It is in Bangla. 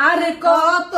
আর কত